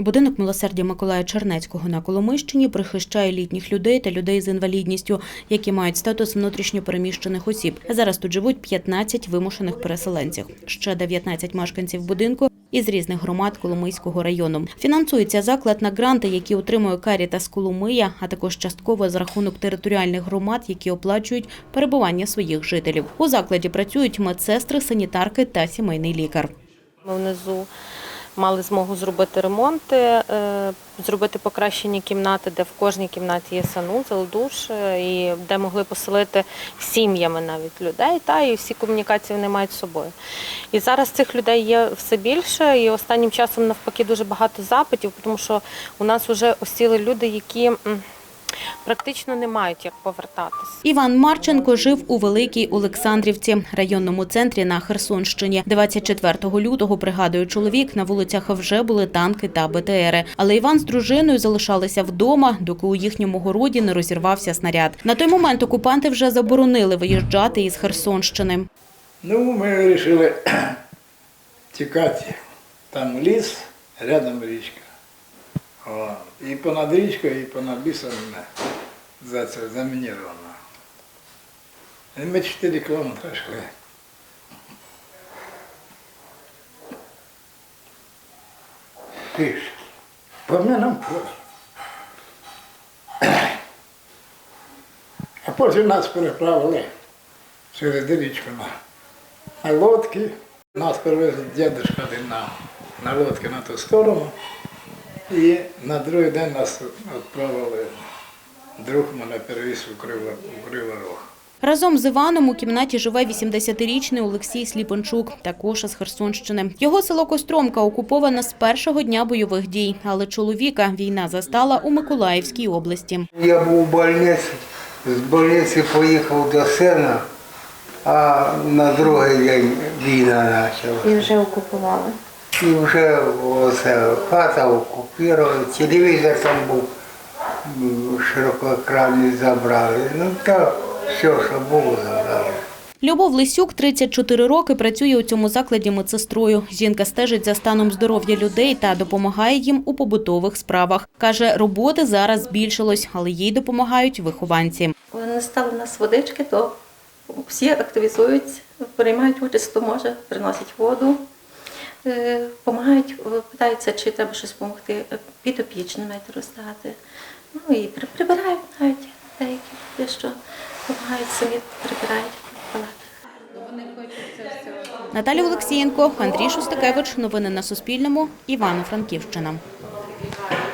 Будинок милосердя Миколая Чернецького на Коломийщині прихищає літніх людей та людей з інвалідністю, які мають статус внутрішньо переміщених осіб. Зараз тут живуть 15 вимушених переселенців. Ще 19 мешканців будинку із різних громад Коломийського району. Фінансується заклад на гранти, які отримує Карітас Коломия, а також частково за рахунок територіальних громад, які оплачують перебування своїх жителів. У закладі працюють медсестри, санітарки та сімейний лікар. Внизу мали змогу зробити ремонти, е, зробити покращені кімнати, де в кожній кімнаті є санузел, душ, е, і де могли поселити сім'ями навіть людей, та і всі комунікації вони мають з собою. І зараз цих людей є все більше, і останнім часом навпаки дуже багато запитів, тому що у нас вже осіли люди, які практично не мають як повертатись. Іван Марченко жив у Великій Олександрівці, районному центрі на Херсонщині. 24 лютого, пригадує чоловік, на вулицях вже були танки та БТРи. Але Іван з дружиною залишалися вдома, доки у їхньому городі не розірвався снаряд. На той момент окупанти вже заборонили виїжджати із Херсонщини. Ну, ми вирішили тікати. Там ліс, рядом річка. І понад річкою, і понад лісом за це замініровано. І ми 4 кілометри йшли. Тиш. По мінам поле. А потім нас переправили через річку на, на лодки. Нас привезли дідусь один на, на лодки на ту сторону. І на другий день нас відправили. Друг мене перевіз у Криво, у Криворог. Разом з Іваном у кімнаті живе 80-річний Олексій Сліпанчук, також із Херсонщини. Його село Костромка окуповане з першого дня бойових дій, але чоловіка війна застала у Миколаївській області. Я був у больниці, з больниці поїхав до сина, а на другий день війна почалася. І вже окупували. І вже оце хата окупувала, телевізор там був м, широкоекранний забрали. Ну так, все, що було, забрали. Любов Лисюк 34 роки працює у цьому закладі медсестрою. Жінка стежить за станом здоров'я людей та допомагає їм у побутових справах. Каже, роботи зараз збільшилось, але їй допомагають вихованці. Коли не стали у нас водички, то всі активізуються, приймають участь, хто може, приносять воду, допомагають, питаються, чи треба щось допомогти підопічними розстати. Ну і при- прибирають навіть деякі, люди, що допомагають самі прибирають палати. Наталя Олексієнко, Андрій Шостакевич. Новини на Суспільному. Івано-Франківщина.